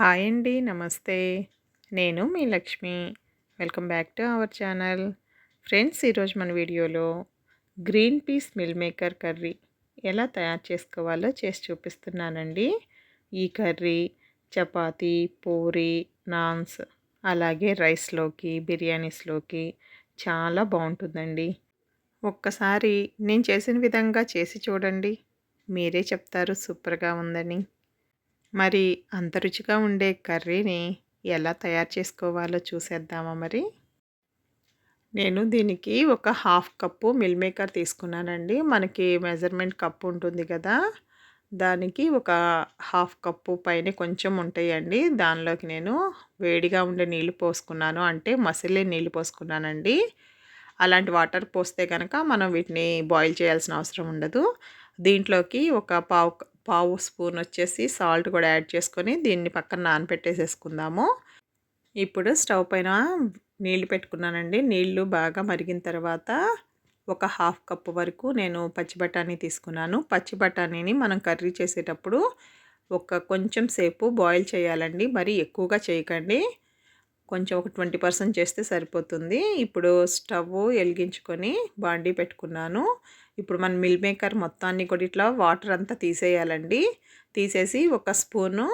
Hi అండి నమస్తే. నేను మీ Lakshmi. Welcome back to our channel. Friends ఈరోజు మన వీడియోలో green peas meal maker curry ఎలా తయారు చేసుకోవాలో చేసి చూపిస్తున్నానండి. ఈ కర్రీ చపాతి పూరి నాన్స్ అలాగే రైస్లోకి బిర్యానీస్లోకి చాలా బాగుంటుందండి. ఒక్కసారి నేను చేసిన విధంగా చేసి చూడండి. మీరే చెప్తారు సూపర్గా ఉందని. మరి అంత రుచిగా ఉండే కర్రీని ఎలా తయారు చేసుకోవాలో చూసేద్దామా మరి? నేను దీనికి ఒక హాఫ్ కప్పు మిల్ మేకర్ తీసుకున్నానండి. మనకి మెజర్మెంట్ కప్పు ఉంటుంది కదా దానికి ఒక హాఫ్ కప్పు పైన కొంచెం ఉంటాయండి. దానిలోకి నేను వేడిగా ఉండే నీళ్ళు పోసుకున్నాను. అంటే మసిలే నీళ్ళు పోసుకున్నానండి. అలాంటి వాటర్ పోస్తే కనుక మనం వీటిని బాయిల్ చేయాల్సిన అవసరం ఉండదు. దీంట్లోకి ఒక పావు పావు స్పూన్ వచ్చేసి సాల్ట్ కూడా యాడ్ చేసుకొని దీన్ని పక్కన నానపెట్టేసేసుకుందాము. ఇప్పుడు స్టవ్ పైన నీళ్ళు పెట్టుకున్నానండి. నీళ్ళు బాగా మరిగిన తర్వాత ఒక హాఫ్ కప్ వరకు నేను పచ్చి బఠానీ తీసుకున్నాను. పచ్చి బఠానీని మనం కర్రీ చేసేటప్పుడు ఒక కొంచెం సేపు బాయిల్ చేయాలండి. మరి ఎక్కువగా చేయకండి. కొంచెం ఒక ట్వంటీ పర్సెంట్ చేస్తే సరిపోతుంది. ఇప్పుడు స్టవ్ వెలిగించుకొని బాండీ పెట్టుకున్నాను. ఇప్పుడు మన మిల్ మేకర్ మొత్తాన్ని కూడా ఇట్లా వాటర్ అంతా తీసేయాలండి. తీసేసి ఒక స్పూను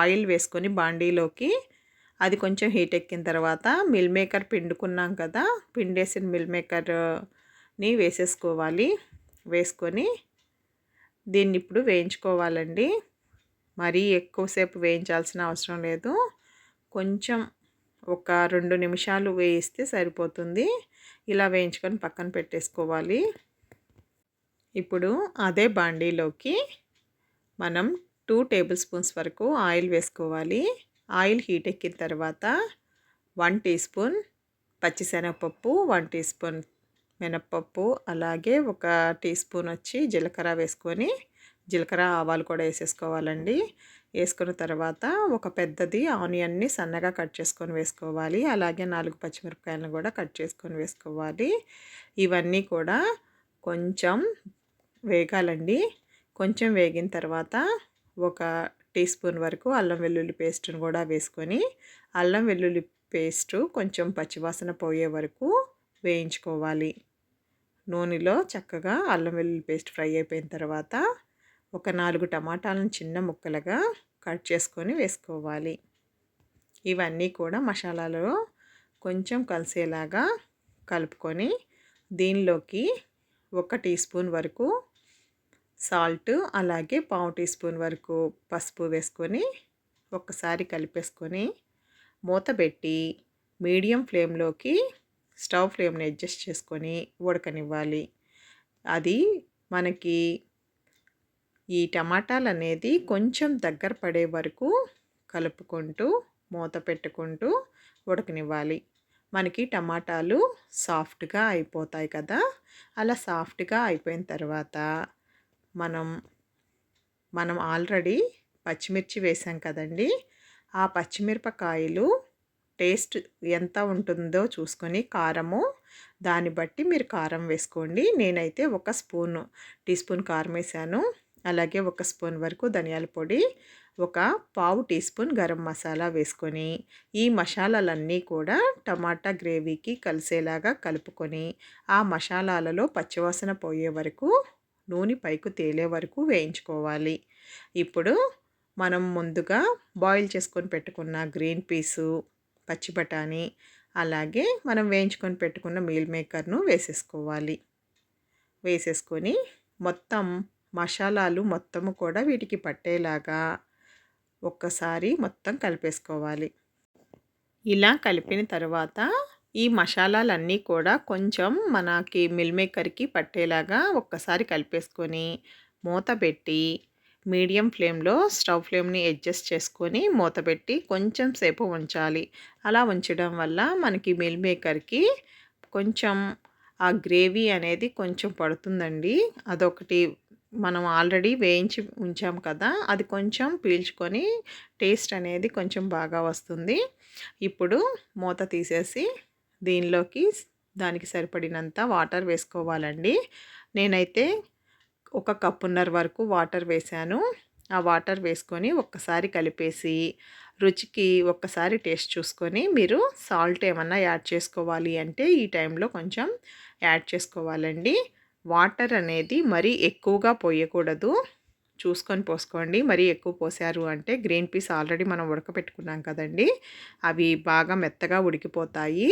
ఆయిల్ వేసుకొని బాండీలోకి. అది కొంచెం హీట్ ఎక్కిన తర్వాత మిల్ మేకర్ పిండుకున్నాం కదా పిండేసిన మిల్ మేకర్ని వేసేసుకోవాలి. వేసుకొని దీన్ని ఇప్పుడు వేయించుకోవాలండి. మరీ ఎక్కువసేపు వేయించాల్సిన అవసరం లేదు. కొంచెం ఒక రెండు నిమిషాలు వేయిస్తే సరిపోతుంది. ఇలా వేయించుకొని పక్కన పెట్టేసుకోవాలి. ఇప్పుడు అదే బాండీలోకి మనం టూ టేబుల్ స్పూన్స్ వరకు ఆయిల్ వేసుకోవాలి. ఆయిల్ హీట్ ఎక్కిన తర్వాత వన్ టీ స్పూన్ పచ్చిశనగపప్పు వన్ టీ స్పూన్ మినప్పప్పు అలాగే ఒక టీ స్పూన్ వచ్చి జీలకర్ర వేసుకొని జీలకర్ర ఆవాలు కూడా వేసేసుకోవాలండి. వేసుకున్న తర్వాత ఒక పెద్దది ఆనియన్ని సన్నగా కట్ చేసుకొని వేసుకోవాలి. అలాగే నాలుగు పచ్చిమిరపకాయలను కూడా కట్ చేసుకొని వేసుకోవాలి. ఇవన్నీ కూడా కొంచెం వేగాలండి. కొంచెం వేగిన తర్వాత ఒక టీ స్పూన్ వరకు అల్లం వెల్లుల్లి పేస్ట్ని కూడా వేసుకొని అల్లం వెల్లుల్లి పేస్టు కొంచెం పచ్చివాసన పోయే వరకు వేయించుకోవాలి. నూనెలో చక్కగా అల్లం వెల్లుల్లి పేస్ట్ ఫ్రై అయిపోయిన తర్వాత ఒక నాలుగు టమాటాలను చిన్న ముక్కలుగా కట్ చేసుకొని వేసుకోవాలి. ఇవన్నీ కూడా మసాలాలో కొంచెం కలిసేలాగా కలుపుకొని దీనిలోకి ఒక టీ స్పూన్ వరకు సాల్ట్ అలాగే పావు టీ స్పూన్ వరకు పసుపు వేసుకొని ఒక్కసారి కలిపేసుకొని మూత పెట్టి మీడియం ఫ్లేమ్లోకి స్టవ్ ఫ్లేమ్ని అడ్జస్ట్ చేసుకొని ఉడకనివ్వాలి. అది మనకి ఈ టమాటాలు అనేది కొంచెం దగ్గర పడే వరకు కలుపుకుంటూ మూత పెట్టుకుంటూ ఉడకనివ్వాలి. మనకి టమాటాలు సాఫ్ట్గా అయిపోతాయి కదా? అలా సాఫ్ట్గా అయిపోయిన తర్వాత మనం మనం ఆల్రెడీ పచ్చిమిర్చి వేసాం కదండి. ఆ పచ్చిమిరపకాయలు టేస్ట్ ఎంత ఉంటుందో చూసుకొని కారము దాన్ని బట్టి మీరు కారం వేసుకోండి. నేనైతే ఒక స్పూన్ టీ స్పూన్ కారం వేసాను. అలాగే ఒక స్పూన్ వరకు ధనియాల పొడి ఒక పావు టీ స్పూన్ గరం మసాలా వేసుకొని ఈ మసాలాలన్నీ కూడా టమాటా గ్రేవీకి కలిసేలాగా కలుపుకొని ఆ మసాలాలలో పచ్చివాసన పోయే వరకు నూనె పైకి తేలే వరకు వేయించుకోవాలి. ఇప్పుడు మనం ముందుగా బాయిల్ చేసుకొని పెట్టుకున్న గ్రీన్ పీసు పచ్చి బఠానీ అలాగే మనం వేయించుకొని పెట్టుకున్న మీల్ మేకర్ను వేసేసుకోవాలి. వేసేసుకొని మొత్తం మసాలాలు మొత్తము కూడా వీటికి పట్టేలాగా ఒక్కసారి మొత్తం కలిపేసుకోవాలి. ఇలా కలిపిన తర్వాత ఈ మసాలాలన్నీ కూడా కొంచెం మనకి మిల్ మేకర్కి పట్టేలాగా ఒక్కసారి కలిపేసుకొని మూత పెట్టి మీడియం ఫ్లేమ్లో స్టవ్ ఫ్లేమ్ని అడ్జస్ట్ చేసుకొని మూత పెట్టి కొంచెం సేపు ఉంచాలి. అలా ఉంచడం వల్ల మనకి మిల్ మేకర్కి కొంచెం ఆ గ్రేవీ అనేది కొంచెం పడుతుందండి. అదొకటి మనం ఆల్రెడీ వేయించి ఉంచాం కదా అది కొంచెం పీల్చుకొని టేస్ట్ అనేది కొంచెం బాగా వస్తుంది. ఇప్పుడు మూత తీసేసి దీనిలోకి దానికి సరిపడినంత వాటర్ వేసుకోవాలండి. నేనైతే ఒక కప్పున్నర వరకు వాటర్ వేసాను ఆ వాటర్ వేసుకొని ఒక్కసారి కలిపేసి రుచికి ఒక్కసారి టేస్ట్ చూసుకొని మీరు సాల్ట్ ఏమన్నా యాడ్ చేసుకోవాలి అంటే ఈ టైంలో కొంచెం యాడ్ చేసుకోవాలండి. వాటర్ అనేది మరీ ఎక్కువగా పోయకూడదు. చూసుకొని పోసుకోండి. మరీ ఎక్కువ పోసారు అంటే గ్రీన్ పీస్ ఆల్రెడీ మనం ఉడకపెట్టుకున్నాం కదండి. అవి బాగా మెత్తగా ఉడికిపోతాయి.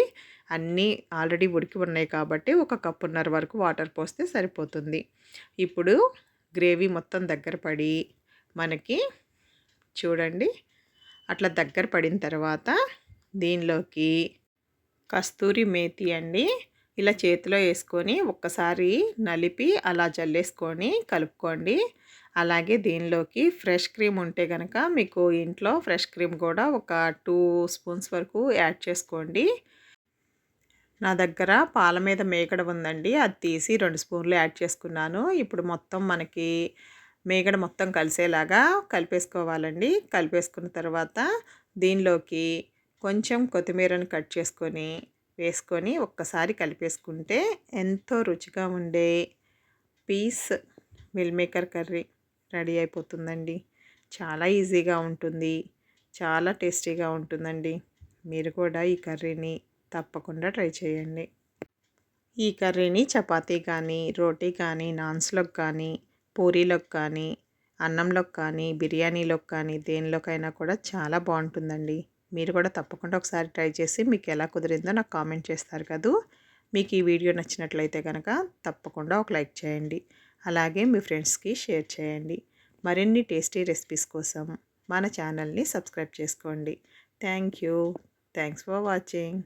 అన్నీ ఆల్రెడీ ఉడికి ఉన్నాయి కాబట్టి ఒక కప్పున్నర వరకు వాటర్ పోస్తే సరిపోతుంది. ఇప్పుడు గ్రేవీ మొత్తం దగ్గర పడి మనకి చూడండి. అట్లా దగ్గర పడిన తర్వాత దీనిలోకి కస్తూరి మేతి అండి ఇలా చేతిలో వేసుకొని ఒక్కసారి నలిపి అలా జల్లేసుకొని కలుపుకోండి. అలాగే దీనిలోకి ఫ్రెష్ క్రీమ్ ఉంటే కనుక మీకు ఇంట్లో ఫ్రెష్ క్రీమ్ కూడా ఒక టూ స్పూన్స్ వరకు యాడ్ చేసుకోండి. నా దగ్గర పాల మీద మేకడ ఉందండి. అది తీసి రెండు స్పూన్లు యాడ్ చేసుకున్నాను. ఇప్పుడు మొత్తం మనకి మేగడ మొత్తం కలిసేలాగా కలిపేసుకోవాలండి. కలిపేసుకున్న తర్వాత దీనిలోకి కొంచెం కొత్తిమీరను కట్ చేసుకొని వేసుకొని ఒక్కసారి కలిపేసుకుంటే ఎంతో రుచిగా ఉండే peas meal maker curry ready అయిపోతుందండి. చాలా ఈజీగా ఉంటుంది. చాలా టేస్టీగా ఉంటుందండి. మీరు కూడా ఈ కర్రీని తప్పకుండా ట్రై చేయండి. ఈ కర్రీని చపాతీ కానీ రోటీ కానీ నాన్స్లోకి కానీ పూరీలోకి కానీ అన్నంలోకి కానీ బిర్యానీలోకి కానీ దేనిలోకైనా కూడా చాలా బాగుంటుందండి. మీరు కూడా తప్పకుండా ఒకసారి ట్రై చేసి మీకు ఎలా కుదిరిందో నాకు కామెంట్ చేస్తారు కదూ. మీకు ఈ వీడియో నచ్చినట్లయితే కనుక తప్పకుండా ఒక లైక్ చేయండి. అలాగే మీ ఫ్రెండ్స్కి షేర్ చేయండి. మరిన్ని టేస్టీ రెసిపీస్ కోసం మన ఛానల్ని సబ్స్క్రైబ్ చేసుకోండి. Thank you. Thanks for watching.